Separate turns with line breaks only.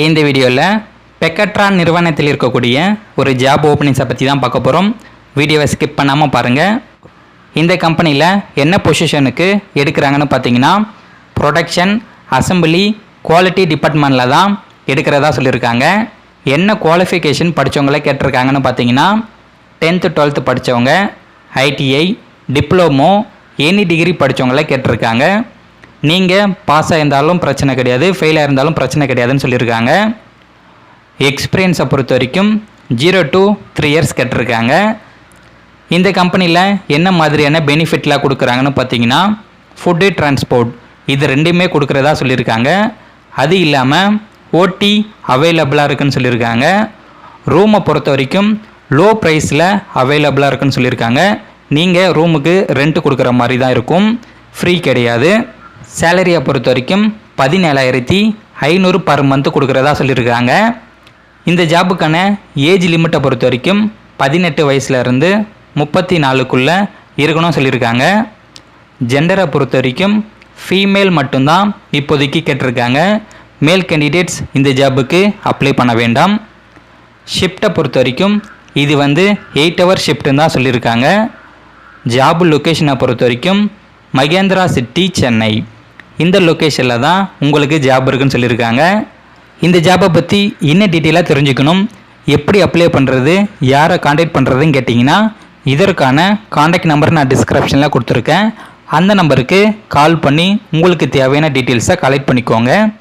இந்த வீடியோவில் பெக்கட்ரான் நிறுவனத்தில் இருக்கக்கூடிய ஒரு ஜாப் ஓப்பனிங்ஸை பற்றி தான் பார்க்க போகிறோம் வீடியோவை ஸ்கிப் பண்ணாமல் பாருங்கள் இந்த கம்பெனியில் என்ன பொசிஷனுக்கு எடுக்கிறாங்கன்னு பார்த்தீங்கன்னா ப்ரொடக்ஷன் அசம்பிளி குவாலிட்டி டிபார்ட்மெண்ட்டில் தான் எடுக்கிறதா சொல்லியிருக்காங்க. என்ன குவாலிஃபிகேஷன் படித்தவங்கள கேட்டிருக்காங்கன்னு பார்த்தீங்கன்னா டென்த்து டுவெல்த்து படித்தவங்க ஐடிஐ டிப்ளமோ எனி டிகிரி படித்தவங்கள கேட்டிருக்காங்க. நீங்கள் பாஸ் ஆயிருந்தாலும் பிரச்சனை கிடையாது ஃபெயிலாக இருந்தாலும் பிரச்சனை கிடையாதுன்னு சொல்லியிருக்காங்க. எக்ஸ்பீரியன்ஸை பொறுத்த வரைக்கும் ஜீரோ டு த்ரீ இயர்ஸ் கேட்டிருக்காங்க. இந்த கம்பெனியில் என்ன மாதிரியான பெனிஃபிட்லாம் கொடுக்குறாங்கன்னு பார்த்தீங்கன்னா ஃபுட்டு டிரான்ஸ்போர்ட் இது ரெண்டுமே கொடுக்குறதா சொல்லியிருக்காங்க. அது இல்லாமல் ஓட்டி அவைலபிளாக இருக்குன்னு சொல்லியிருக்காங்க. ரூமை பொறுத்த வரைக்கும் லோ ப்ரைஸில் அவைலபிளாக இருக்குன்னு சொல்லியிருக்காங்க. நீங்கள் ரூமுக்கு ரெண்ட் கொடுக்குற மாதிரி தான் இருக்கும். ஃப்ரீ கிடையாது. சேலரியை பொறுத்த வரைக்கும் பதினேழாயிரத்தி ஐநூறு பர் மந்த்து கொடுக்குறதா சொல்லியிருக்காங்க. இந்த ஜாபுக்கான ஏஜ் லிமிட்டை பொறுத்த வரைக்கும் பதினெட்டு வயசுலேருந்து முப்பத்தி நாலுக்குள்ளே இருக்கணும் சொல்லியிருக்காங்க. ஜெண்டரை பொறுத்த வரைக்கும் ஃபீமேல் மட்டும்தான் இப்போதைக்கு கேட்டிருக்காங்க. மேல் கேண்டிடேட்ஸ் இந்த ஜாபுக்கு அப்ளை பண்ண வேண்டாம். ஷிஃப்ட்டை பொறுத்த வரைக்கும் இது வந்து எயிட் ஹவர் ஷிஃப்ட்டுன்னு தான் சொல்லியிருக்காங்க. ஜாப் லொக்கேஷனை பொறுத்த வரைக்கும் மகேந்திரா சிட்டி சென்னை. இந்த லொக்கேஷனில் தான் உங்களுக்கு ஜாப் இருக்குன்னு சொல்லியிருக்காங்க. இந்த ஜாப்பை பற்றி என்ன டீட்டெயிலாக தெரிஞ்சுக்கணும்? எப்படி அப்ளை பண்ணுறது யாரை காண்டாக்ட் பண்ணுறதுன்னு கேட்டிங்கன்னா இதற்கான காண்டாக்ட் நம்பர் நான் டிஸ்கிரிப்ஷனில் கொடுத்துருக்கேன். அந்த நம்பருக்கு கால் பண்ணி உங்களுக்கு தேவையான டீட்டெயில்ஸை கலெக்ட் பண்ணிக்கோங்க.